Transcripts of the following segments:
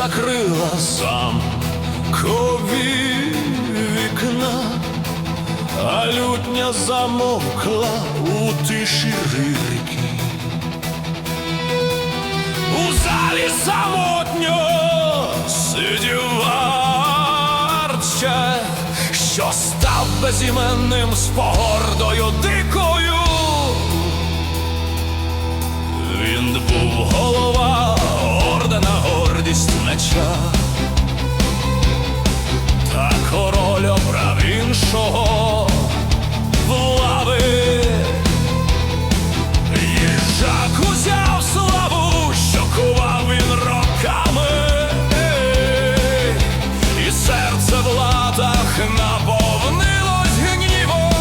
закрила замкові вікна, а лютня замовкла у тиші рики. У залі самотньо сидів варча, що став безіменним з погордою іншого влади. Їжак узяв славу, що кував він роками, і серце в латах наповнилось гнівом.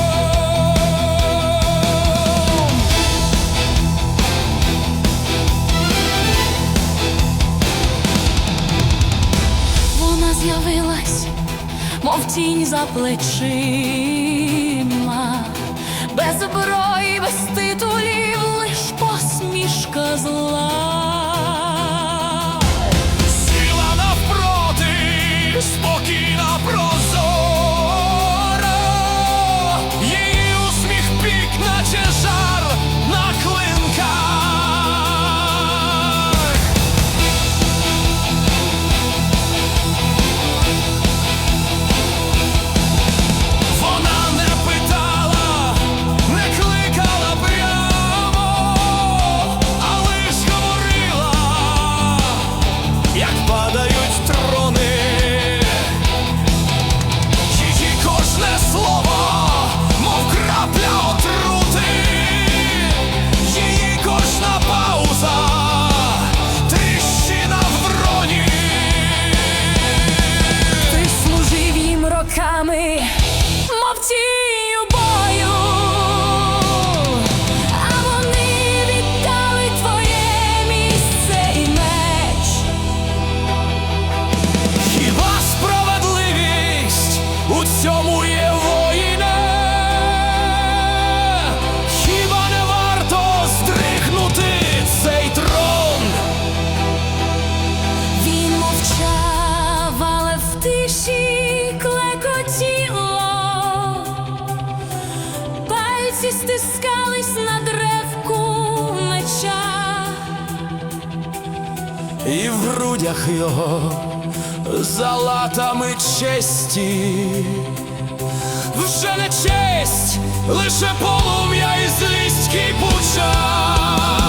Вона з'явилась, мов тінь за плечима, без зброї, без титулів, лиш посмішка зла. Сіла навпроти, спокійна прозора, мов І в грудях його за латами честі. Вже не честь, лише полум'я і злість кипуча.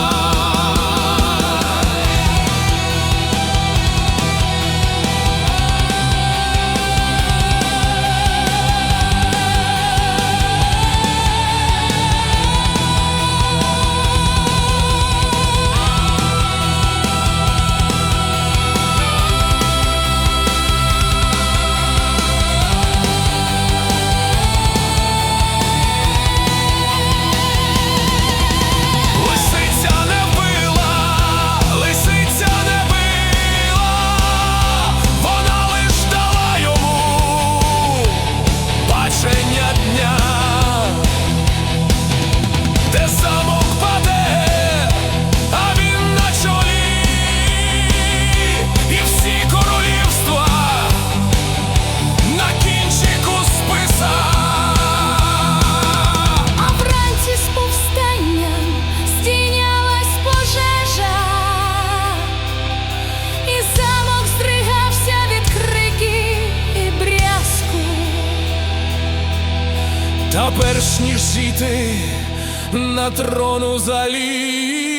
Та перш ніж жити на трону залі,